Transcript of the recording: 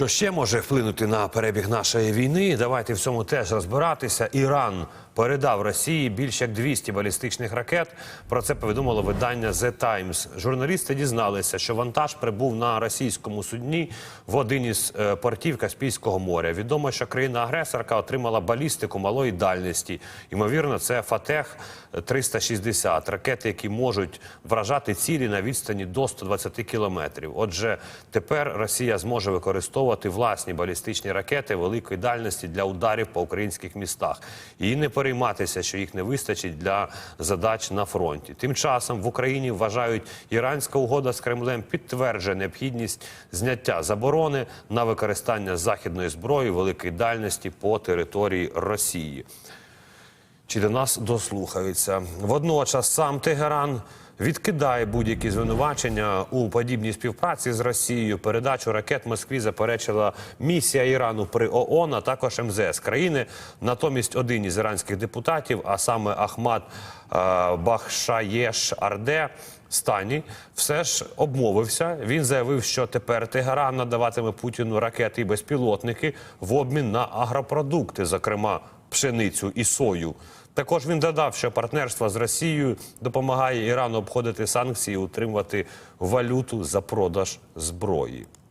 Що ще може вплинути на перебіг нашої війни? Давайте в цьому теж розбиратися. Іран передав Росії більш як 200 балістичних ракет. Про це повідомило видання The Times. Журналісти дізналися, що вантаж прибув на російському судні в один із е, портів Каспійського моря. Відомо, що країна-агресорка отримала балістику малої дальності. Ймовірно, це Фатех 360 ракети, які можуть вражати цілі на відстані до 120 кілометрів. Отже, тепер Росія зможе використовувати власні балістичні ракети великої дальності для ударів по українських містах і не перейматися, що їх не вистачить для задач на фронті. Тим часом в Україні вважають, іранська угода з Кремлем підтверджує необхідність зняття заборони на використання західної зброї великої дальності по території Росії чи до нас дослухаються. Водночас сам Тегеран відкидає будь-які звинувачення у подібній співпраці з Росією. Передачу ракет Москві заперечила місія Ірану при ООН, а також МЗС країни. Натомість один із іранських депутатів, а саме Ахмад е, Бахшаєш Арде. Стані все ж обмовився. Він заявив, що тепер Тегеран надаватиме Путіну ракети і безпілотники в обмін на агропродукти, зокрема пшеницю і сою. Також він додав, що партнерство з Росією допомагає Ірану обходити санкції і утримувати валюту за продаж зброї.